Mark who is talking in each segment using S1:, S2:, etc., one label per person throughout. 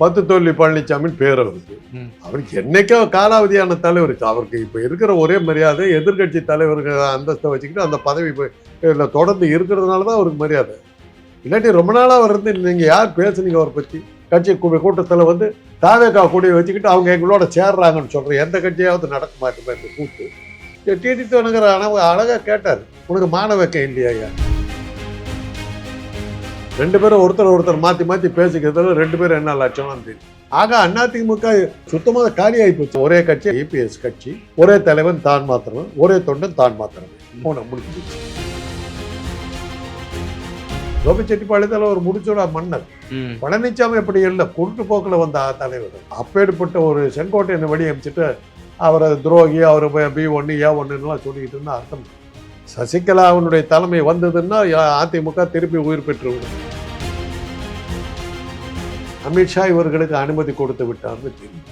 S1: பத்து தொல்லி பழனிசாமின்னு பேர் அவருக்கு. அவருக்கு என்னைக்கோ காலாவதியான தலைவர் அவருக்கு இப்போ இருக்கிற ஒரே மரியாதை எதிர்க்கட்சி தலைவருக்கு அந்தஸ்தை வச்சுக்கிட்டு அந்த பதவி இதுல தொடர்ந்து இருக்கிறதுனால தான் அவருக்கு மரியாதை. இல்லாட்டி ரொம்ப நாளாக அவர் இருந்து நீங்கள் யார் பேசுனீங்க அவரை பற்றி கட்சி கூட்டத்துல வந்து தாவேக்கா கூடிய வச்சுக்கிட்டு அவங்க எங்களோட சேர்றாங்கன்னு சொல்கிறேன் எந்த கட்சியாவது நடக்க மாட்டேமா இந்த கூட்டு டிடி தோணுங்கிற அழக அழகாக கேட்டார். உனக்கு மான வைக்க இல்லையா ஐயா? ரெண்டு பேரும் ஒருத்தர் ஒருத்தர் மாற்றி மாற்றி பேசிக்கிறதுல ரெண்டு பேரும் என்ன லட்சணம்னு தெரியும் ஆக அதிமுக சுத்தமாக காலியாகி போச்சு. ஒரே கட்சி ஏபிஎஸ் கட்சி. ஒரே தலைவன் தான் மாத்திரம் ஒரே தொண்டன் தான் மாத்திரம். போன முடிச்சு போச்சு கோபிச்செட்டிப்பாளையத்தில் ஒரு முடிச்சோட மன்னர். பழனிசாமி அப்படி இல்லை குருட்டு போக்கில் வந்த தலைவர். அப்பேற்பட்ட ஒரு செங்கோட்டையனை வழி அமைச்சிட்டு அவரை துரோகி அவர் பி ஒன்று ஏ ஒன்றுலாம் சொல்லிக்கிட்டு இருந்தா அர்த்தம். சசிகலாவினுடைய தலைமை வந்ததுன்னா அதிமுக திருப்பி உயிர் பெற்றுவிடும். அமித்ஷா இவர்களுக்கு அனுமதி கொடுத்து விட்டார்னு தெரியும்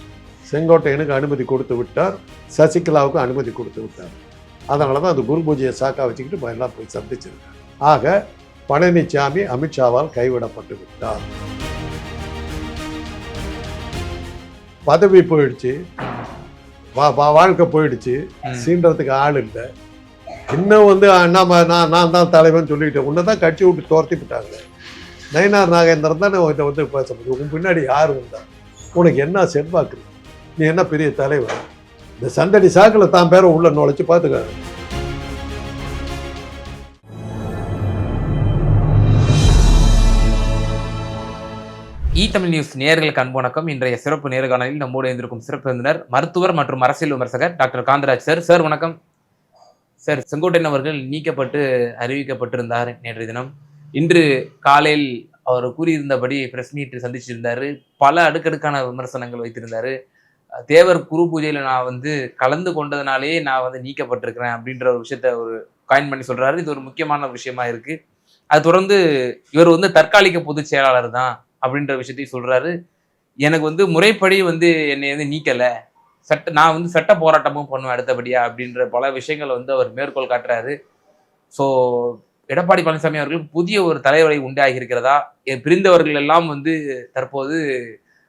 S1: செங்கோட்டையனுக்கு அனுமதி கொடுத்து விட்டார். சசிகலாவுக்கு அனுமதி கொடுத்து விட்டார். அதனால தான் அந்த குரு பூஜையை சாக்கா வச்சுக்கிட்டு எல்லாம் போய் சந்திச்சிருக்காங்க ஆக பழனிசாமி அமித்ஷாவால் கைவிடப்பட்டு விட்டார். பதவி போயிடுச்சு. வாழ்க்கை போயிடுச்சு. சீன்றதுக்கு ஆள் இல்லை. இன்னும் வந்து அண்ணாம நான் நான் தான் தலைவன் சொல்லிட்டு உன்னை தான் கட்சி விட்டு துரத்தி விட்டாங்க நயனார் நாகேந்திரன் தான் இதை வந்து பேச முடியும் உன் பின்னாடி யார் வந்தா? உனக்கு என்ன செல்வாக்கு? நீ என்ன பெரிய தலைவர்? இந்த சந்தடி சாக்கில் தான் பேரை உள்ள நுழைச்சு பார்த்துக்க.
S2: இ தமிழ் நியூஸ் நேர்களுக்கு அன்பு வணக்கம். இன்றைய சிறப்பு நேர்காணலில் நம்மோடு இருந்திருக்கும் சிறப்பு விருந்தினர் மருத்துவர் மற்றும் அரசியல் விமர்சகர் டாக்டர் காந்தராஜ் சார். சார் வணக்கம். சார் செங்கோட்டையன் அவர்கள் நீக்கப்பட்டு அறிவிக்கப்பட்டிருந்தார் நேற்றைய தினம். இன்று காலையில் அவர் கூறியிருந்தபடி பிரஸ் மீட் சந்திச்சிருந்தார். பல அடுக்கடுக்கான விமர்சனங்கள் வைத்திருந்தாரு. தேவர் குரு பூஜையில் நான் வந்து கலந்து கொண்டதுனாலேயே நான் வந்து நீக்கப்பட்டிருக்கிறேன் அப்படின்ற ஒரு விஷயத்த ஒரு காயின் பண்ணி சொல்கிறாரு இது ஒரு முக்கியமான விஷயமா இருக்குது அது தொடர்ந்து இவர் வந்து தற்காலிக பொதுச் செயலாளர் தான் அப்படின்ற விஷயத்தையும் சொல்கிறாரு எனக்கு வந்து முறைப்படி வந்து என்னை வந்து நீக்கலை. சட்ட நான் வந்து சட்ட போராட்டமும் பண்ணுவேன் அடுத்தபடியா அப்படின்ற பல விஷயங்களை வந்து அவர் மேற்கோள் காட்டுறாரு. ஸோ எடப்பாடி பழனிசாமி அவர்கள் புதிய ஒரு தலைவரை உண்டாகி இருக்கிறதா பிரிந்தவர்கள் எல்லாம் வந்து தற்போது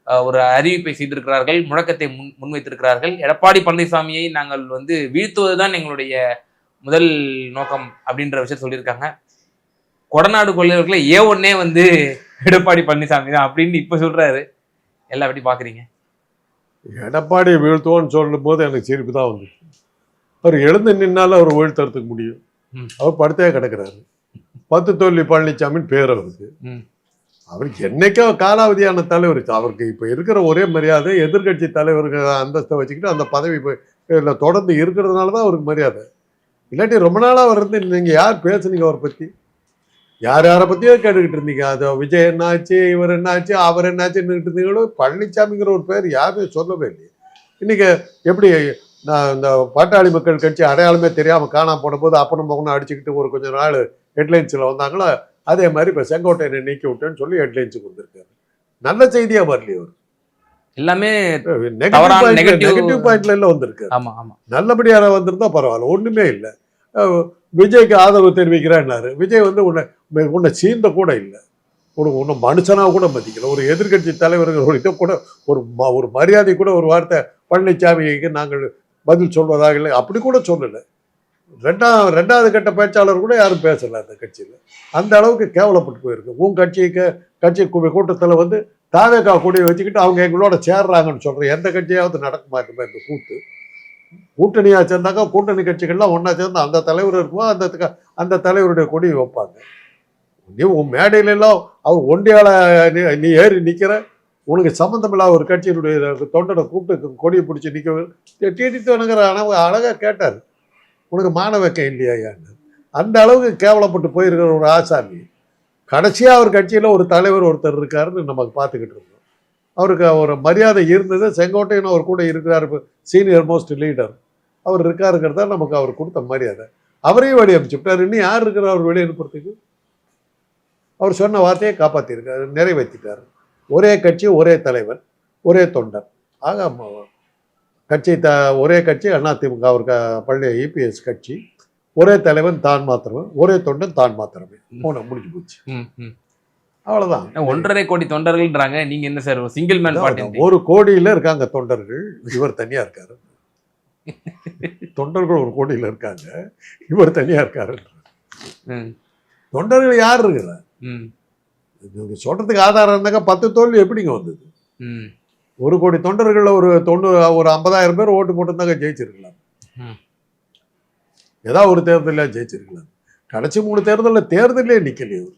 S2: ஒரு அறிவிப்பை செய்திருக்கிறார்கள் முழக்கத்தை முன் முன்வைத்திருக்கிறார்கள். எடப்பாடி பழனிசாமியை நாங்கள் வந்து வீழ்த்துவதுதான் எங்களுடைய முதல் நோக்கம் அப்படின்ற விஷயம் சொல்லியிருக்காங்க. கொடநாடு கொள்ளையர்களை ஏ ஒன்னே வந்து எடப்பாடி பழனிசாமி தான் அப்படின்னு இப்போ சொல்றாரு. எல்லாம் எப்படி பார்க்குறீங்க
S1: எடப்பாடி வீழ்த்துவோன்னு சொல்லும் போது எனக்கு சிரிப்பு தான் வந்து அவர் எழுந்து நின்னாலும் அவர் வீழ்த்தறதுக்கு முடியும். அவர் படுத்தே கிடக்குறாரு. பத்து தொல்லி பழனிசாமின்னு பேர் அவருக்கு. அவருக்கு என்னைக்கோ காலாவதியான தலைவர். அவருக்கு இப்போ இருக்கிற ஒரே மரியாதை எதிர்க்கட்சி தலைவருக்கு அந்தஸ்தை வச்சுக்கிட்டு அந்த பதவி தொடர்ந்து இருக்கிறதுனால தான் அவருக்கு மரியாதை. இல்லாட்டி ரொம்ப நாளாக அவர் இருந்து நீங்கள் யார் பேசுனீங்க அவரை பற்றி யார் யாரை பற்றியோ கேட்டுக்கிட்டு இருந்தீங்க. அது விஜய் என்னாச்சு இவர் என்னாச்சு அவர் என்னாச்சுன்னு இருந்தீங்களோ? பழனிசாமிங்கிற ஒரு பேர் யாருமே சொல்லவே இல்லையே. இன்னைக்கு எப்படி நான் இந்த பாட்டாளி மக்கள் கட்சி அடையாளமே தெரியாமல் காணாம போன போது அப்பனும் மகனும் அடிச்சுக்கிட்டு ஒரு கொஞ்ச நாள் ஹெட்லைன்ஸில் வந்தாங்களோ? அதே மாதிரி இப்போ செங்கோட்டையனை நீக்கி விட்டேன்னு சொல்லி ஹெட்லைன்ஸுக்கு வந்திருக்காரு. நல்ல செய்தியா வரலையே அவர்
S2: எல்லாமே
S1: நெகட்டிவ் பாயிண்ட்ல
S2: negative-
S1: நெகட்டிவ் பாயிண்ட்ல எல்லாம் வந்திருக்காரு.
S2: ஆமா ஆமா.
S1: நல்லபடியாக வந்திருந்தா பரவாயில்ல ஒண்ணுமே இல்லை. விஜய்க்கு ஆதரவு தெரிவிக்கிறேன்னாரு. விஜய் வந்து உன்னை உன்னை சீந்த கூட இல்லை. உனக்கு உன்னை மனுஷனாக கூட மதிக்கல. ஒரு எதிர்க்கட்சி தலைவர்கள் ஒரு இதை கூட ஒரு ஒரு மரியாதை கூட ஒரு வார்த்தை பழனிசாமிக்கு நாங்கள் பதில் சொல்வதாக இல்லை. அப்படி கூட சொல்லலை. ரெண்டாவது ரெண்டாவது கட்ட பேச்சாளர் கூட யாரும் பேசலை அந்த கட்சியில். அந்த அளவுக்கு கேவலப்பட்டு போயிருக்கு. உன் கட்சிக்கு கட்சி கூட்டத்தில் வந்து தாவேக்கா கூடிய வச்சுக்கிட்டு அவங்க எங்களோட சேர்றாங்கன்னு சொல்கிறேன் எந்த கட்சியாவது நடக்க மாட்டேமா இந்த கூட்டு கூட்டணியாக சேர்ந்தாக்கா கூட்டணி கட்சிகள்லாம் ஒன்றா சேர்ந்து அந்த தலைவர் இருக்குமோ? அந்த அந்த தலைவருடைய கொடி வைப்பாங்க. நீ உன் மேடையிலெல்லாம் அவர் ஒண்டியால் நீ நீ ஏறி நிற்கிற உனக்கு சம்மந்தமில்லாத ஒரு கட்சியினுடைய தொண்டனை கூப்பிட்டு கொடியை பிடிச்சி நிற்க டிடித்தவனுங்கிற அளவு அழகாக கேட்டார். உனக்கு மாணவக்கம் வைக்க இல்லையான்னு. அந்த அளவுக்கு கேவலப்பட்டு போயிருக்கிற ஒரு ஆசாமி. கடைசியாக அவர் கட்சியில் ஒரு தலைவர் ஒருத்தர் இருக்காருன்னு நமக்கு பார்த்துக்கிட்டு இருந்தோம் அவருக்கு ஒரு மரியாதை இருந்தது. செங்கோட்டையன் அவர் கூட இருக்கிறார். சீனியர் மோஸ்ட் லீடர் அவர் இருக்காருங்கிறதா நமக்கு அவர் கொடுத்த மரியாதை. அவரையும் வெளியே அனுப்பிச்சுட்டார். இன்னும் யார் இருக்கிறார்? அவர் வெளியே அனுப்புறதுக்கு? அவர் சொன்ன வார்த்தையை காப்பாற்றிருக்காரு நிறைவேற்றிட்டார் ஒரே கட்சி ஒரே தலைவர் ஒரே தொண்டர். ஆக கட்சி த ஒரே கட்சி அதிமுக அவர் க பழைய இபிஎஸ் கட்சி. ஒரே தலைவன் தான் மாத்திரமே ஒரே தொண்டன் தான் மாத்திரமே. போன முடிஞ்சு போச்சு.
S2: ம், ம்.
S1: அவ்வளவுதான்.
S2: ஒன்றரை கோடி தொண்டர்கள்ன்றாங்க. நீங்க என்ன சார் சிங்கிள் மேன் பார்ட்டி
S1: ஒரு கோடியில இருக்காங்க தொண்டர்கள். இவர் தனியா இருக்காரு. தொண்டர்கள் ஒரு கோடியில இருக்காங்க. இவர் தனியா இருக்காரு தொண்டர்கள் யார் இருக்கிறா
S2: ம்,
S1: நீங்க சொல்றதுக்கு ஆதாரம் இருந்தாக்க பத்து தோல்வி எப்படிங்க வந்தது?
S2: ம்,
S1: ஒரு கோடி தொண்டர்கள்ல ஒரு தொண்ணூறு ஒரு ஐம்பதாயிரம் பேர் ஓட்டு போட்டிருந்தாங்க ஜெயிச்சிருக்கலாம்.
S2: ம்.
S1: ஏதாவது ஒரு தேர்தலில் ஜெயிச்சிருக்கலாம். கடைசி மூணு தேர்தலில் தேர்தலே நிக்கலையே அவர்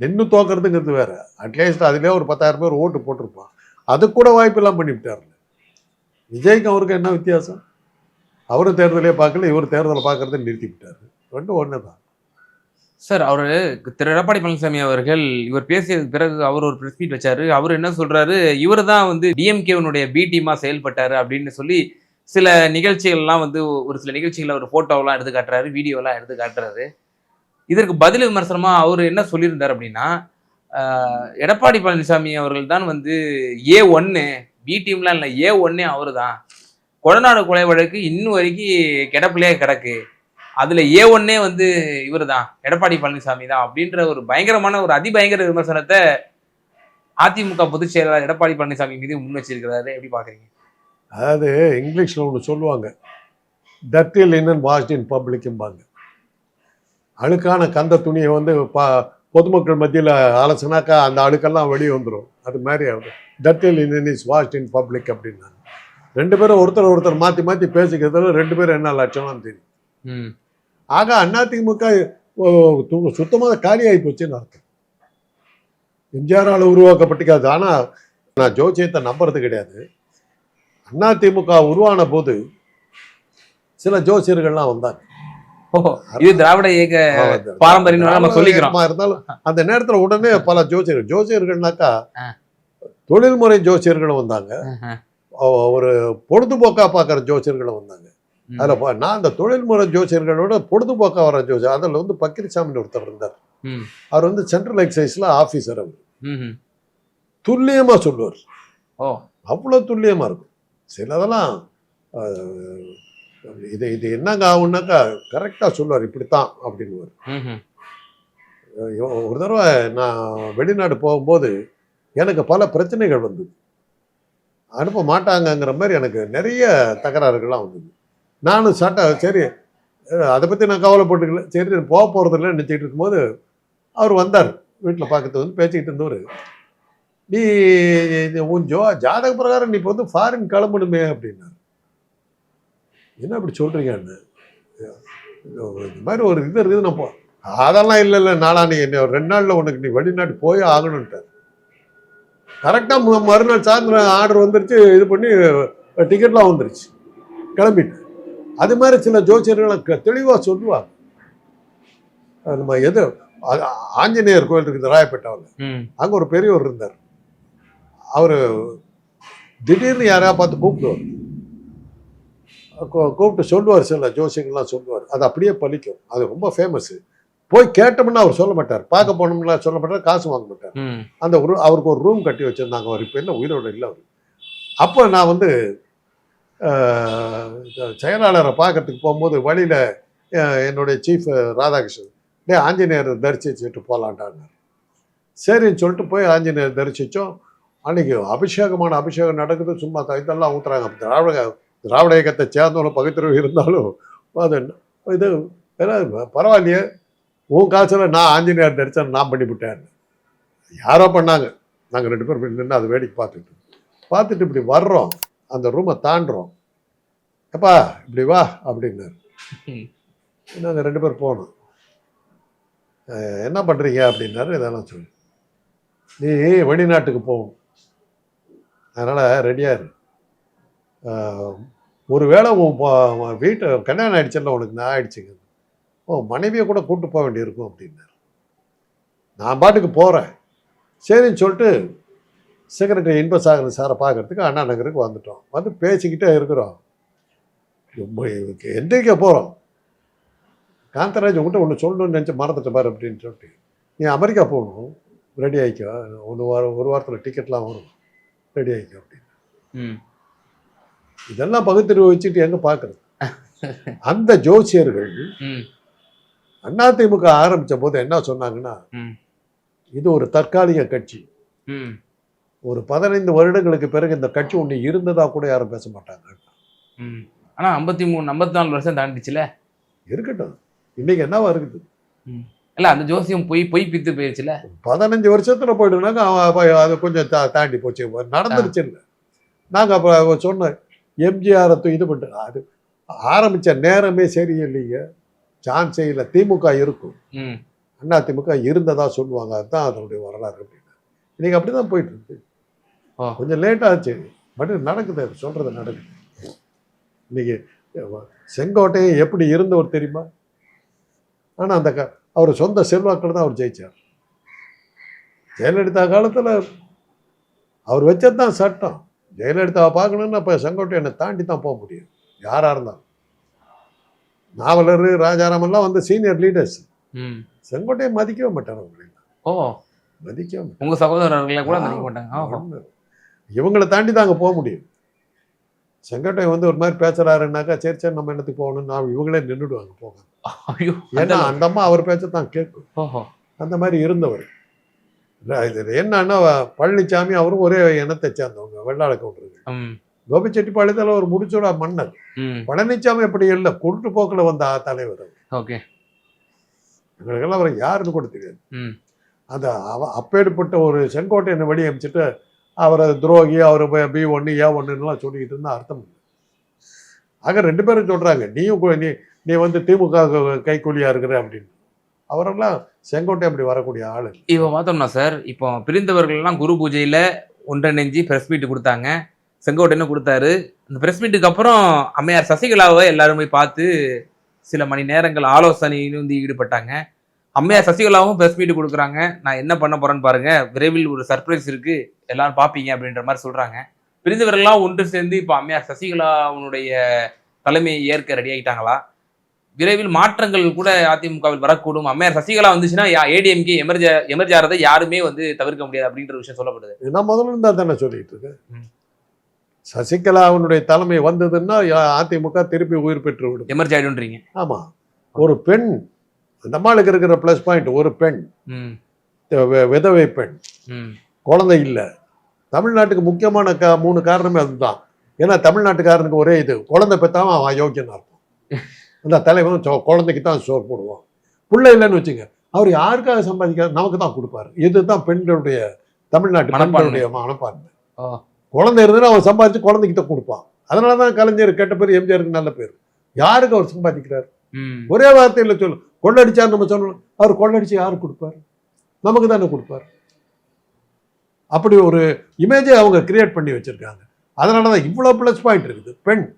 S1: நின்று தோக்கிறதுங்கிறது வேற. அட்லீஸ்ட் அதுலேயே ஒரு பத்தாயிரம் பேர் ஓட்டு போட்டிருப்பான். அது கூட வாய்ப்பெல்லாம் பண்ணிவிட்டார்ல விஜய்க்கு அவருக்கு என்ன வித்தியாசம்? அவரும் தேர்தலே பார்க்கல இவர் தேர்தலை பார்க்கறத நிறுத்தி விட்டாரு. ரெண்டும் ஒன்று தான்
S2: சார் அவர் திரு எடப்பாடி பழனிசாமி அவர்கள் இவர் பேசியதுக்கு பிறகு அவர் ஒரு பிரஸ் மீட் வச்சாரு. அவர் என்ன சொல்றாரு? இவர் தான் வந்து டிஎம்கேவனுடைய பி டீமா செயல்பட்டாரு அப்படின்னு சொல்லி சில நிகழ்ச்சிகள்லாம் வந்து ஒரு சில நிகழ்ச்சிகளை அவர் போட்டோவெல்லாம் எடுத்து காட்டுறாரு வீடியோலாம் எடுத்து காட்டுறாரு. இதற்கு பதில் விமர்சனமாக அவர் என்ன சொல்லியிருந்தார் அப்படின்னா எடப்பாடி பழனிசாமி அவர்கள் தான் வந்து ஏ ஒன்று பி டீம்லாம் இல்லை ஏ ஒன்னே அவர் தான். கொடநாடு கொலை வழக்கு இன்னும் வரைக்கும் கிடப்பிலே கிடக்கு. அதுல ஏ ஒன்னே வந்து இவர் தான் எடப்பாடி பழனிசாமி தான் அப்படின்ற ஒரு பயங்கரமான ஒரு அதிபயங்கர விமர்சனத்தை அதிமுக பொதுச் செயலாளர் எடப்பாடி பழனிசாமி மீது முன் வச்சிருக்கிறாரு. எப்படி பாக்குறீங்க?
S1: அதாவது இங்கிலீஷில் ஒன்று சொல்லுவாங்க. டர்ட்டி லினன் வாஷ்ட் இன் பப்ளிக்கும்பாங்க அழுக்கான கந்த துணியை வந்து பா பொதுமக்கள் மத்தியில் அலசுனாக்கா அந்த அழுக்கெல்லாம் வெளியே வந்துடும் அது மாதிரி dirty linen is washed in public அப்படின்னாங்க. ரெண்டு பேரும் ஒருத்தர் ஒருத்தர் மாற்றி மாற்றி பேசிக்கிறதுல ரெண்டு பேரும் என்ன லட்சணம்னு தெரியும்.
S2: ம்.
S1: ஆக அதிமுக சுத்தமாக காலியாகி போச்சுன்னு அர்த்தம். எம்ஜிஆரால் உருவாக்கப்பட்டிருக்காது. ஆனால் நான் ஜோசியத்தை நம்புறது கிடையாது. அதிமுக உருவான போது சில ஜோசியர்கள்லாம் வந்தாங்க.
S2: இது திராவிட இயக்க பாரம்பரியம் சொல்லிக்கிறோம்.
S1: இருந்தாலும் அந்த நேரத்துல உடனே பல ஜோசியர்கள் ஜோசியர்கள்னாக்கா. தொழில்முறை ஜோசியர்களும் வந்தாங்க. ஒரு பொழுதுபோக்கா பார்க்குற ஜோசியர்களும் வந்தாங்க. அதில் நான் அந்த தொழில்முறை ஜோசியர்களோட பொழுதுபோக்கா வர ஜோசியர் அதில் வந்து பக்கிரிசாமின்னு ஒருத்தர் இருந்தார். அவர் வந்து சென்ட்ரல் எக்ஸைஸில் ஆஃபீஸர் அவர். துல்லியமாக சொல்லுவார்.
S2: ஓ.
S1: அவ்வளோ துல்லியமாக இருக்கும். சிலதெல்லாம் இது இது என்னங்க ஆகுனாக்கா கரெக்டாக சொல்லுவார் இப்படித்தான். ஐயோ, ஒரு தடவை நான் வெளிநாடு போகும்போது எனக்கு பல பிரச்சனைகள் வந்தது. அனுப்ப மாட்டாங்கங்கிற மாதிரி எனக்கு நிறைய தகராறுகள்லாம் வந்தது. நானும் சட்ட சரி. அதை பற்றி நான் கவலைப்பட்டுக்கல. சரி நான் போக போகிறதில்ல நினச்சிக்கிட்டு இருக்கும்போது அவர் வந்தார். வீட்டில் பார்க்கறது வந்து பேசிக்கிட்டு இருந்தவர். நீ கொஞ்சம் உன் ஜோ ஜாதக பிரகாரம் நீ இப்போ வந்து ஃபாரின் கிளம்பணுமே அப்படின்னார். என்ன அப்படி சொல்கிறீங்கன்னு இந்த மாதிரி ஒரு இது இருக்குது நான் போ அதெல்லாம் இல்லை இல்லை. நாளா நீ என்ன ஒரு ரெண்டு நாளில் உனக்கு நீ வெளிநாட்டு போய் ஆகணுன்ட்டார் கரெக்டாக மறுநாள் சாயந்தரம் ஆர்டர் வந்துருச்சு இது பண்ணி டிக்கெட்லாம் வந்துருச்சு. கிளம்பிட்டேன் அது மாதிரி சில ஜோசியர்கள் தெளிவாக சொல்லுவாங்க. அது நம்ம எது ஆஞ்சநேயர் கோயில் இருக்குது ராயப்பேட்டாவில் அங்கே ஒரு பெரியவர் இருந்தார். அவர் திடீர்னு யாரையா பார்த்து கூப்பிடுவார். கூப்பிட்டு சொல்லுவார் சில ஜோசியங்கள்லாம் சொல்லுவார். அது அப்படியே பலிக்கும் அது ரொம்ப ஃபேமஸ்ஸு போய் கேட்டோம்னா அவர் சொல்ல மாட்டார். பார்க்க போனோம்னா சொல்ல மாட்டார் காசு வாங்க மாட்டார். அந்த ஒரு அவருக்கு ஒரு ரூம் கட்டி வச்சுருந்தாங்க அவர். இப்போ என்ன உயிரோடு இல்லை அவர். அப்போ நான் வந்து செயலாளரை பார்க்கறதுக்கு போகும்போது வழியில் என்னுடைய சீஃப் ராதாகிருஷ்ணன் டே ஆஞ்சநேயர் தரிசிச்சுட்டு போகலான்டாங்க சரின்னு சொல்லிட்டு போய் ஆஞ்சநேயர் தரிசித்தோம் அன்னைக்கு அபிஷேகமான அபிஷேகம் நடக்குது. சும்மா இதெல்லாம் ஊத்துறாங்க. திராவிட திராவிட இயக்கத்தை சேர்ந்தவங்களும் பகுத்தறிவு இருந்தாலும் அது இது ஏன்னா பரவாயில்லையே. உன் காசில் நான் ஆஞ்சநேயர் தரிசனம் நான் பண்ணிவிட்டேன். யாரோ பண்ணாங்க. நாங்கள் ரெண்டு பேரும் நின்று அதை வேடிக்கை பார்த்துட்டு பார்த்துட்டு இப்படி வர்றோம். அந்த ரூமை தாண்டுறோம். எப்பா இப்படி வா அப்படின்னாரு. நாங்கள் ரெண்டு பேர் போனோம். என்ன பண்ணுறீங்க அப்படின்னாரு இதெல்லாம் சொல்லி. நீ வெளிநாட்டுக்கு போகும் அதனால் ரெடியாக இரு. ஒருவேளை உன் வீட்டு கல்யாணம் ஆயிடுச்சுல்ல உனக்கு நான் ஆயிடுச்சுங்க. ஓ மனைவியை கூட கூப்பிட்டு போக வேண்டியிருக்கும் அப்படின்னாரு. நான் பாட்டுக்கு போகிறேன் சரின்னு சொல்லிட்டு செக்ரட்டரி இன்பசாகரன் சாரை பார்க்கறதுக்கு அண்ணா நகருக்கு வந்துட்டோம். வந்து பேசிக்கிட்டே இருக்கிறோம். ரொம்ப எந்திரிக்க போகிறோம் காந்தராஜ் உங்கள்கிட்ட ஒன்று சொல்லணும்னு நினச்சி மறந்துட்ட பாரு அப்படின்னு சொல்லிட்டு நீ அமெரிக்கா போகணும். ரெடி ஆகிக்கோ ஒன்று வாரம் ஒரு வாரத்தில் டிக்கெட்லாம் வரும். ரெடி ஆகிக்கோ அப்படின்னு. இதெல்லாம் பகுத்தறிவு வச்சுட்டு எங்கே பார்க்குறது? அந்த ஜோசியர்கள்
S2: ம்,
S1: அதிமுக ஆரம்பித்த போது என்ன சொன்னாங்கன்னா. இது ஒரு தற்காலிக கட்சி. ஒரு பதினைந்து வருடங்களுக்கு பிறகு இந்த கட்சி ஒன்று இருந்ததா கூட யாரும் பேச மாட்டாங்க.
S2: ம். ஆனா ஐம்பத்தி மூணு ஐம்பத்தி நாலு வருஷம் தாண்டிச்சுல?
S1: இருக்கட்டும். இன்னைக்கு என்னவா இருக்குது?
S2: இல்ல அந்த ஜோசியம் பொய் பொய் பித்து போயிருச்சுல?
S1: பதினஞ்சு வருஷத்துல போயிடுனாக்க அவன் அது கொஞ்சம் தா தாண்டி போச்சு. நடந்துருச்சு இல்லை. நாங்கள் அப்போ சொன்ன எம்ஜிஆரை இது பண்ணிட்டு அது ஆரம்பிச்ச நேரமே சரியில்லைங்க. சான்ஸே இல்லை. திமுக இருக்கும். அண்ணா திமுக இருந்ததா சொல்லுவாங்க. அதுதான் அதனுடைய வரலாறு அப்படின்னு. இன்னைக்கு அப்படி தான் போயிட்டு இருக்கு. கொஞ்சம் லேட் ஆச்சு. பட் நடக்குது அது சொல்றது நடக்குது. இன்னைக்கு செங்கோட்டையை எப்படி இருந்தவர் தெரியுமா? ஆனால் அந்த க அவர் சொந்த செல்வாக்கள் தான் அவர் ஜெயிச்சார். ஜெயலலிதா காலத்தில் அவர் வச்சது தான் சட்டம். ஜெயலலிதாவை பார்க்கணுன்னா இப்போ செங்கோட்டையனை தாண்டி தான் போக முடியும். யாராக இருந்தாலும். நாவலர் ராஜாராமெல்லாம் வந்து சீனியர் லீடர்ஸ்
S2: ம்.
S1: செங்கோட்டையை மதிக்கவே மாட்டார் அவங்களை
S2: ஓ.
S1: மதிக்கவே மாட்டார்.
S2: உங்க சகோதரர்களை கூட நினைக்க மாட்டாங்க.
S1: இவங்களை தாண்டி தான் அங்கே போக முடியும். செங்கோட்டையன் வந்து ஒரு மாதிரி பேசுறாருன்னாக்கா சரி சரி நம்ம என்னத்துக்கு போகணும் நான் இவங்களே நின்றுடுவாங்க போக. ஏன்னா அந்த அம்மா அவர் பேச்ச தான் கேட்கும். அந்த மாதிரி இருந்தவர். என்னன்னா பழனிசாமி அவரும் ஒரே இனத்தை சேர்ந்தவங்க வெள்ளாள கவுண்டர்கள். கோபிச்செட்டிப்பாளையத்தில் ஒரு முடிச்சோட மன்னர். பழனிசாமி அப்படி இல்லை குருட்டு போக்கில் வந்த தலைவர் அவர்.
S2: ஓகே.
S1: எங்களுக்கெல்லாம் அவர் யாருன்னு கூட தெரியாது. அந்த அவ அப்பேற்பட்ட ஒரு செங்கோட்டையனை வெளியே அமைச்சிட்டு அவரை துரோகி அவர் பி ஒன்று ஏ ஒன்றுலாம் சொல்லிக்கிட்டு இருந்தால் அர்த்தம் ஆக ரெண்டு பேரும் சொல்கிறாங்க நீயும் நீ நீ வந்து திமுக கைக்கூலியாக இருக்கிற அப்படின்னு. அவரெல்லாம் செங்கோட்டை அப்படி வரக்கூடிய ஆள்.
S2: இப்போ பார்த்தோம்னா சார்? இப்போ பிரிந்தவர்கள்லாம் குரு பூஜையில் ஒன்றிணைஞ்சு ப்ரெஸ் மீட் கொடுத்தாங்க. செங்கோட்டைன்னு கொடுத்தாரு. அந்த ப்ரெஸ் மீட்டுக்கு அப்புறம் அம்மையார் சசிகலாவை எல்லாரும் போய் பார்த்து சில மணி நேரங்கள் ஆலோசனை வந்து ஈடுபட்டாங்க. அம்மையார் சசிகலாவும் பிரஸ் மீட் கொடுக்குறாங்க. நான் என்ன பண்ண போறேன்னு பாருங்க. விரைவில் ஒரு சர்ப்ரைஸ் இருக்கு. எல்லாரும் பார்ப்பீங்க அப்படின்ற மாதிரி சொல்றாங்க. பிரிந்தவர்கள்லாம் ஒன்று சேர்ந்து இப்போ அம்மையார் சசிகலாவுடைய தலைமையை ஏற்க ரெடி ஆகிட்டாங்களா விரைவில் மாற்றங்கள் கூட அதிமுகவில் வரக்கூடும். அம்மையார் சசிகலா வந்துச்சுன்னா ஏடிஎம்கே எமர்ஜ எமர்ஜ் ஆறதை யாருமே வந்து தவிர்க்க முடியாது அப்படின்ற விஷயம் சொல்லப்படுது.
S1: நான் முதல்ல இருந்தா தானே சொல்லிட்டு இருக்கேன். சசிகலாவுடைய தலைமை வந்ததுன்னா அதிமுக திருப்பி உயிர் பெற்று விடும்.
S2: எமர்ஜ் ஆயிடும்ன்றீங்க.
S1: ஆமா. ஒரு பெண் அம்மாளுக்கு இருக்கிற ப்ளஸ் பாயிண்ட் ஒரு பெண். விதவை பெண். குழந்தை இல்லை. தமிழ்நாட்டுக்கு முக்கியமான கா மூணு காரணமே அதுதான். ஏன்னா தமிழ்நாட்டுக்காரனுக்கு ஒரே இது. குழந்தை பெற்றாம அவன் அயோக்கியனா இருப்பான். அந்த தலைவன் சொ- குழந்தைக்கு தான் சோறு போடுவான். பிள்ளை இல்லைன்னு வச்சுங்க. அவர் யாருக்காக சம்பாதிக்காரு நமக்கு தான் கொடுப்பாரு. இதுதான் பெண்களுடைய தமிழ்நாட்டு
S2: மனப்பான்மை.
S1: பெண்களுடைய மனப்பான்மை. குழந்தை இருந்ததுன்னா அவன் சம்பாதிச்சு குழந்தைக்கு தான் கொடுப்பான். அதனால தான் கலைஞர் கெட்ட பேர் எம்ஜிஆருக்கு நல்ல பேர். யாருக்கு அவர் சம்பாதிக்கிறார்? ஒரே வார்த்தையில் சொல்லு. கொள்ளடிச்சார் நம்ம சொல்லணும் அவர் கொள்ளடிச்சு யாரு கொடுப்பார்? நமக்கு தானே கொடுப்பார். அப்படி ஒரு இமேஜை அவங்க கிரியேட் பண்ணி வச்சிருக்காங்க. அதனால தான் இவ்வளோ ப்ளஸ் பாயிண்ட் இருக்குது. பெண்.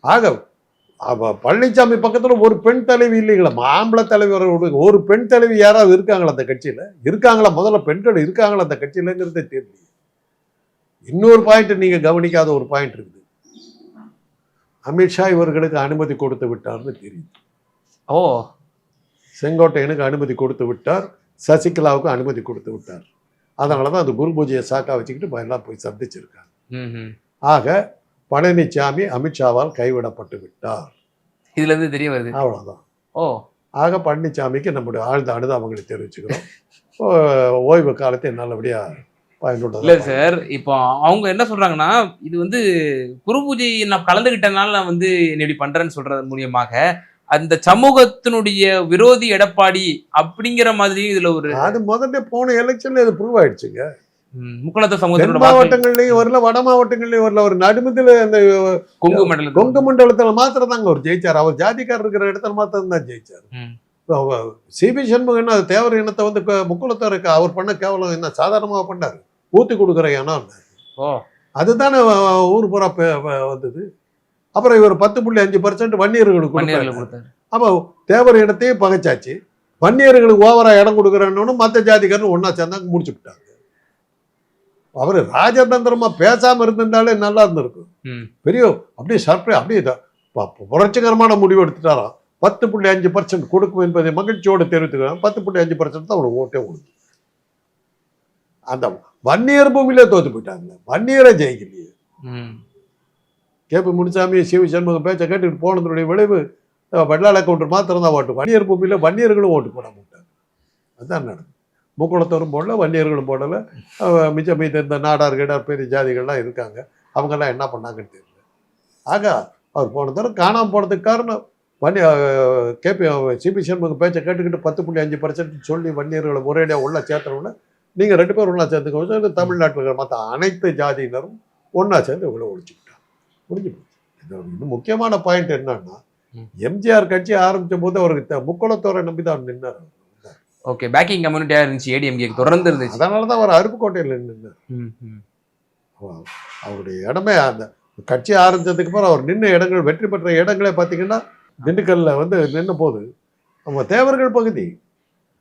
S1: ஆக பழனிசாமி பக்கத்தில் ஒரு பெண் தலைவி இல்லைங்களா மாம்பழ தலைவர் ஒரு- பெண் தலைவி யாராவது இருக்காங்களா அந்த கட்சியில்? இருக்காங்களா? முதல்ல பெண்கள் இருக்காங்களா அந்த கட்சியிலங்கிறதே தெரியல. இன்னொரு பாயிண்ட் நீங்கள் கவனிக்காத ஒரு பாயிண்ட் இருக்குது. அமித்ஷா இவர்களுக்கு அனுமதி கொடுத்து விட்டார்னு தெரியும்
S2: ஓ.
S1: செங்கோட்டையனுக்கு அனுமதி கொடுத்து விட்டார். சசிகலாவுக்கு அனுமதி கொடுத்து விட்டார். அதனால தான் அந்த குரு பூஜையை சாக்கா வச்சுக்கிட்டு எல்லாம் போய் சந்திச்சிருக்காங்க.
S2: ம் ம்
S1: ஆக பழனிசாமி அமித்ஷாவால் கைவிடப்பட்டு விட்டார்.
S2: இதுல இருந்து தெரிய வருது.
S1: அவ்வளவுதான்.
S2: ஓ.
S1: ஆக பழனிசாமிக்கு நம்முடைய ஆழ்ந்த அனுதாபங்களை தெரிவிச்சுக்கிறோம். ஓய்வு காலத்தை நல்லபடியா
S2: இல்ல சார் இப்போ அவங்க என்ன சொல்றாங்கன்னா இது வந்து குரு பூஜை நான் கலந்துகிட்டனால நான் வந்து என்ன இப்படி பண்றேன்னு சொல்றது மூலியமாக அந்த சமூகத்தினுடைய விரோதி எடப்பாடி அப்படிங்கிற மாதிரி இதுல ஒரு
S1: அது முதல்ல போன எலெக்ஷன்ல இது ப்ரூவ் ஆயிடுச்சுங்க.
S2: முக்குளத்த வாக்கு
S1: மாவட்டங்கள்லயும் வரல வட மாவட்டங்கள்லயும் வரல ஒரு நடுமத்தில் அந்த
S2: கொங்கு மண்டலத்தில்.
S1: கொங்கு மண்டலத்துல மாத்திரம் தாங்க அவர் ஜெயிச்சார். அவர் ஜாதிக்காரர் இருக்கிற இடத்துல மாத்திரம் தான் ஜெயிச்சார். சிபி சண்முகம் அது தேவர் இனத்தை வந்து முக்குளத்தாருக்கு அவர் பண்ண கேவலம் என்ன சாதாரணமாக பண்ணார்? ஊத்தி கொடுக்குற இனம் அதுதானே ஊர் பூரா வந்தது. அப்புறம் இவர் பத்து புள்ளி அஞ்சு பர்சன்ட் வன்னியர்களுக்கு கொடுத்தாரு. அப்போ தேவர் இனத்தையும் பகைச்சாச்சு. வன்னியர்களுக்கு ஓவரா இடம் கொடுக்குறேன்னு மற்ற ஜாதிக்காரன் ஒண்ணா சேர்ந்தாங்க முடிச்சு விட்டாங்க. அவர் ராஜதந்திரமா பேசாம இருந்திருந்தாலே நல்லா இருந்திருக்கும். பெரிய அப்படியே சர்ப்ரை அப்படியே புரட்சிகரமான முடிவு எடுத்துட்டாராம் பத்து புள்ளி அஞ்சு பர்சன்ட் கொடுக்கும் என்பதை மகிழ்ச்சியோடு தெரிவித்துக்கிறாங்க பத்து புள்ளி அஞ்சு பர்சன்ட் தான் அவங்களுக்கு ஓட்டே கொடுக்கும் அந்த வன்னியர் பூமியிலே தோத்து போயிட்டாங்க வன்னியரை ஜெயிக்கலையே. கேபி முனுசாமி சிவி சண்முகம் பேச்சை கேட்டுக்கிட்டு போனதுடைய விளைவு அஹ், வெள்ளாள கவுண்டர் மாத்திரம் தான் ஓட்டு. வன்னியர் பூமியில் வன்னியர்களும் ஓட்டு போட மாட்டாங்க. அதுதான் நடக்கும். முக்குளத்தோரும் போடல வன்னியர்களும் போடல. மிச்ச மிச்சம் மீது இந்த நாடார் கேடார் பெரிய ஜாதிகள்லாம் இருக்காங்க. அவங்கெல்லாம் என்ன பண்ணாங்கன்னு தெரியல. ஆக அவர் போன தடவை காணாமல் போனதுக்கு காரணம் வன்னி கேபி சிபி சண்முகம் பேச்சை கேட்டுக்கிட்டு பத்து புள்ளி அஞ்சு பர்சன்ட் சொல்லி வன்னியர்களை ஒரேடியாக உள்ள சேர்த்தனோட நீங்கள் ரெண்டு பேரும் ஒன்றா சேர்த்துக்கோங்க. தமிழ்நாட்டில் மற்ற அனைத்து ஜாதியினரும் ஒன்றா சேர்ந்து இவ்வளோ ஒழிச்சுக்கிட்டு முடிஞ்சு போச்சு முக்கியமான பாயிண்ட் என்னன்னா. எம்ஜிஆர் கட்சி ஆரம்பிச்ச போது அவருக்கு முக்குளத்தோரை நம்பி தான் நின்னார்
S2: ஓகே பேக்கிங் கம்யூனிட்டியா இருந்துச்சு ஏடிஎம்கே தொடர்ந்து இருந்துச்சு.
S1: அதனால தான் அவர் அருப்புக்கோட்டையில் நின்னார். அவருடைய இடமே அந்த கட்சி ஆரம்பிச்சதுக்கு அப்புறம் அவர் நின்ன இடங்கள் வெற்றி பெற்ற இடங்களே பார்த்தீங்கன்னா திண்டுக்கல்ல வந்து நின்ன போது நம்ம தேவர்கள் பகுதி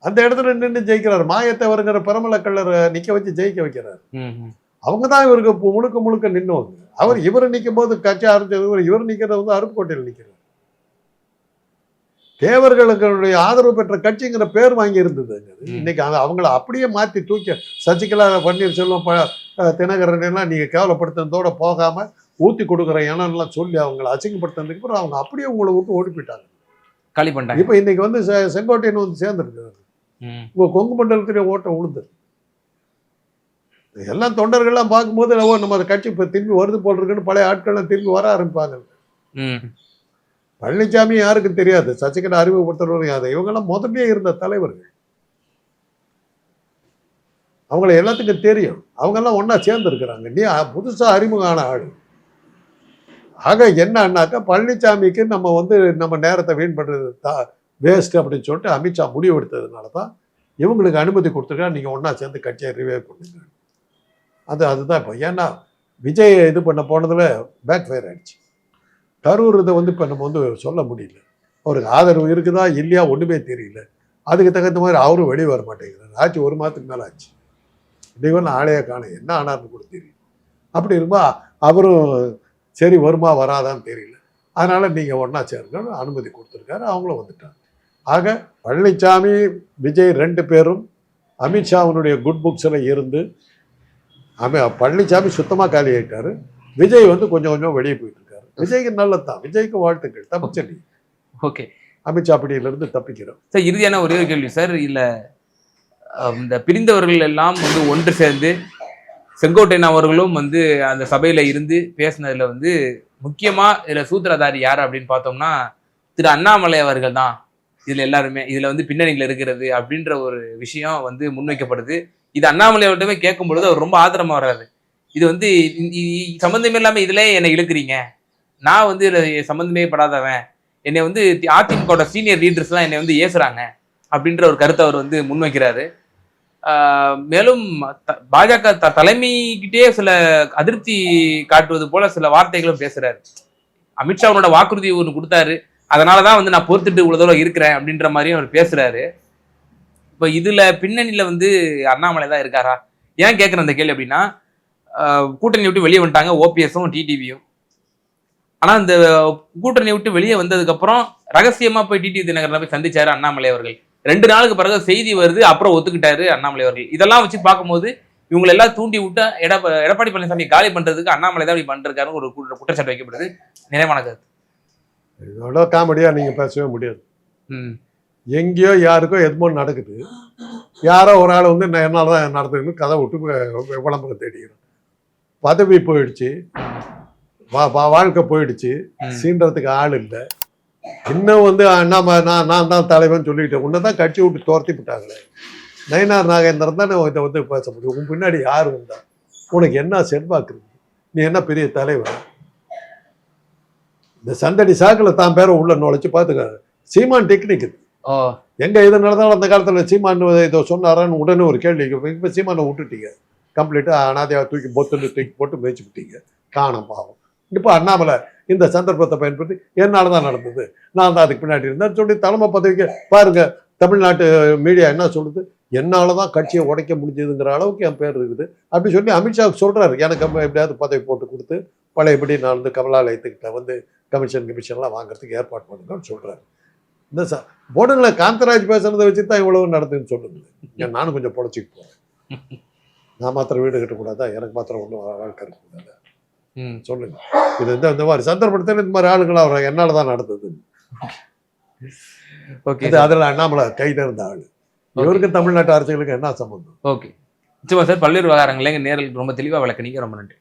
S1: அந்த இடத்துல நின்று ஜெயிக்கிறார். மாயத்தேவருங்கிற பரமல கள்ளரை நிக்க வச்சு ஜெயிக்க வைக்கிறார். அவங்க தான் இவருக்கு முழுக்க முழுக்க நின்னவங்க அவர் இவர் நிற்கும் போது கட்சி ஆரம்பிச்சது இவர் நிற்கிறது வந்து அருப்புக்கோட்டையில் நிற்கிறார் தேவர்களுடைய ஆதரவு பெற்ற கட்சிங்கிற பேர் வாங்கி இருந்தது. இன்னைக்கு அது அவங்கள அப்படியே மாத்தி தூக்கி சசிகலா பன்னீர்செல்வம் ப தினகரன் எல்லாம் நீங்க கேவலப்படுத்தினதோட போகாம ஊத்தி கொடுக்குற இனம்லாம் சொல்லி அவங்கள அசிங்கப்படுத்தினதுக்கு அப்புறம் அவங்க அப்படியே உங்களை விட்டு ஓடி போயிட்டாங்க.
S2: காலி பண்ணிட்டாங்க.
S1: இப்போ இன்னைக்கு வந்து செங்கோட்டையன் வந்து சேர்ந்துருக்காரு.
S2: ம்.
S1: உங்க கொங்கு மண்டலத்திலே ஓட்டம் உழுது எல்லாம் தொண்டர்கள்லாம் பார்க்கும்போது ஓ நம்ம அந்த கட்சி இப்போ திரும்பி வருது போல் இருக்குன்னு பழைய ஆட்கள்லாம் திரும்பி வர ஆரம்பிப்பாங்க. பழனிசாமி யாருக்கும் தெரியாது? சசிகலா அறிமுகப்படுத்துறவங்க யாரு? இவங்கெல்லாம் முதல்ல இருந்த தலைவர்கள். அவங்கள எல்லாத்துக்கும் தெரியும். அவங்கெல்லாம் ஒன்றா சேர்ந்துருக்கிறாங்க நீ புதுசாக அறிமுகம் ஆன ஆள். ஆக என்னன்னாக்கா பழனிசாமிக்கு நம்ம வந்து நம்ம நேரத்தை வீண் பண்ணுறது தா வேஸ்ட் அப்படின்னு சொல்லிட்டு அமித்ஷா முடிவு எடுத்ததுனால தான் இவங்களுக்கு அனுமதி கொடுத்துருக்கா நீங்கள் ஒன்றா சேர்ந்து கட்சியை ரிவைவ் பண்ணுங்க. அது அதுதான் இப்போ. ஏன்னா விஜய் இது பண்ண போனதில் பேக் ஃபயர் ஆயிடுச்சு. கரூர் இதை வந்து இப்போ நம்ம வந்து சொல்ல முடியல. அவருக்கு ஆதரவு இருக்குதா இல்லையா ஒன்றுமே தெரியல. அதுக்கு தகுந்த மாதிரி அவரும் வெளியே வர மாட்டேங்கிறார். ஆச்சு ஒரு மாதத்துக்கு மேலே ஆச்சு. இன்னைக்கு ஆளையே காணும் என்ன ஆனார்னு கூட தெரியல. அப்படி இருக்கும்போது அவரும் சரி வருமா வராதான்னு தெரியல. அதனால் நீங்கள் ஒன்றா சேருங்கன்னு அனுமதி கொடுத்துருக்காரு. அவங்களும் வந்துட்டாங்க. ஆக பழனிசாமி விஜய் ரெண்டு பேரும் அமித்ஷாவினுடைய குட் புக்ஸில் இருந்து அமி பழனிசாமி சுத்தமாக காலி ஆயிட்டாரு. விஜய் வந்து கொஞ்சம் கொஞ்சம் வெளியே போயிட்டு இருக்காரு விஜய்க்கு நல்லது தான் விஜய்க்கு வாழ்த்துக்கள். தப்பிச்சடி
S2: ஓகே.
S1: அமித்ஷா பிடியிலிருந்து தப்பிக்கிறோம்.
S2: சார் இறுதியான ஒரே ஒரு கேள்வி சார். இல்ல இந்த பிரிந்தவர்கள் எல்லாம் வந்து ஒன்று சேர்ந்து செங்கோட்டையன் அவர்களும் வந்து அந்த சபையில இருந்து பேசினதுல வந்து முக்கியமா இதுல சூத்திரதாரி யார் அப்படின்னு பார்த்தோம்னா திரு அண்ணாமலை அவர்கள் தான். இதுல எல்லாருமே இதுல வந்து பின்னணியில இருக்கிறது அப்படின்ற ஒரு விஷயம் வந்து முன்வைக்கப்படுது. இது அண்ணாமலை அவர்கிட்டமே கேட்கும் பொழுது அவர் ரொம்ப ஆத்திரமா வர்றாரு. இது வந்து சம்மந்தமே இல்லாமல் சம்பந்தமே இதுல என்னை இழுக்கிறீங்க. நான் வந்து சம்மந்தமே படாதவன். என்னை வந்து அதிமுக சீனியர் லீடர்ஸ்லாம் என்னை வந்து ஏசுறாங்க அப்படின்ற ஒரு கருத்தை அவர் வந்து முன்வைக்கிறாரு. மேலும் த- பாஜக த தலைமைக்கிட்டே சில அதிருப்தி காட்டுவது போல சில வார்த்தைகளும் பேசுறாரு. அமித்ஷா அவனோட வாக்குறுதி ஒன்று கொடுத்தாரு. அதனால தான் வந்து நான் பொறுத்துட்டு இவ்வளோ தூரம் இருக்கிறேன் அப்படின்ற மாதிரியும் அவர் பேசுறாரு. இப்போ இதுல பின்னணியில வந்து அண்ணாமலை தான் இருக்காரா? ஏன் கேட்குற அந்த கேள்வி அப்படின்னா கூட்டணி விட்டு வெளியே வந்துட்டாங்க ஓபிஎஸும் டிடிவியும் ஆனா இந்த கூட்டணி விட்டு வெளியே வந்ததுக்கு அப்புறம் ரகசியமா போய் டிடி தினகரன் போய் சந்திச்சாரு அண்ணாமலை அவர்கள். ரெண்டு நாளுக்கு பிறகு செய்தி வருது அப்புறம் ஒத்துக்கிட்டாரு அண்ணாமலை அவர்கள். இதெல்லாம் வச்சு பார்க்கும்போது இவங்களை எல்லாம் தூண்டி விட்டு எடப்ப எடப்பாடி பழனிசாமி காலி பண்றதுக்கு அண்ணாமலை தான் இப்படி பண்றாருன்னு ஒரு குற்றச்சாட்டு வைக்கப்படுது. நிறைவான கருத்து.
S1: இதோட காமெடியாக நீங்கள் பேசவே முடியாது.
S2: ம்.
S1: எங்கேயோ யாருக்கோ எதுமோ நடக்குது. யாரோ ஒரு ஆள் வந்து நான் என்னால் தான் கதை விட்டு விளம்பரம் தேடிக்கிறோம் பதவி போயிடுச்சு. வா வாழ்க்கை போயிடுச்சு. சீன்றதுக்கு ஆள் இல்லை. இன்னும் வந்து அண்ணாம நான் நான் தான் தலைவன் சொல்லிக்கிட்டேன் உன்னை தான் கட்சி விட்டு துரத்தி விட்டாங்களே. நயனார் நாகேந்திரன் தான் இதை வந்து பேச முடியும். உன் பின்னாடி யார் வந்தா? உனக்கு என்ன செல்வாக்கு? இருக்கு நீ என்ன பெரிய தலைவன்? இந்த சந்தடி சாக்கில் தான் பேரை உள்ள நுழைச்சு பார்த்துக்க. சீமான் டெக்னிக் இது. எங்க இது நடந்தாலும் அந்த காலத்துல சீமான் இதை சொன்னாரான்னு உடனே ஒரு கேள்வி இப்ப சீமானை விட்டுட்டீங்க. கம்ப்ளீட்டா அனாதையா தூக்கி பொத்துன்னு தூக்கி போட்டு மேய்ச்சி விட்டீங்க. காணோம் பாவம். இப்போ அண்ணாமலை இந்த சந்தர்ப்பத்தை பயன்படுத்தி என்னால் தான் நடந்தது. நான் தான் அதுக்கு பின்னாடி இருந்தேன். சொல்லி தலைமை பதவிக்கு பாருங்க தமிழ்நாட்டு மீடியா என்ன சொல்லுது? என்னால் தான் கட்சியை உடைக்க முடிஞ்சதுங்கிற அளவுக்கு என் பேர் இருக்குது. அப்படி சொல்லி அமித்ஷா சொல்கிறாரு எனக்கு எப்படியாவது பதவி போட்டு கொடுத்து பழையபடி நான் வந்து கமலாலயத்துக்கிட்ட வந்து கமிஷன் கமிஷன்லாம் வாங்குறதுக்கு ஏற்பாடு பண்ணுங்கன்னு சொல்கிறாரு இந்த ச போடுங்களேன் காந்தராஜ் பேசுனதை வச்சு தான் இவ்வளவு நடந்துன்னு சொல்லுங்க. நானும் கொஞ்சம் பொழைச்சிட்டு போறேன். நான் மாத்திரம் வீடு கட்டக்கூடாதா எனக்கு மாத்திரம் ஒன்றும் வாழ்க்கை இருக்கக்கூடாது சொல்லுங்க. இது இந்த மாதிரி சந்தர்ப்பத்தில் இந்த மாதிரி ஆளுங்களாம் வர்றாங்க. என்னால தான் நடந்தது.
S2: ஓகே
S1: இது அதில் அண்ணாமலை கையில் இருந்த ஆள். இவருக்கு தமிழ்நாட்டு அரசியலுக்கு என்ன சம்பந்தம்?
S2: ஓகே. நிச்சயமா சார் பல்வேறு விவகாரங்களை நேரில் ரொம்ப தெளிவா விளக்குனீங்க. ரொம்ப நன்றி.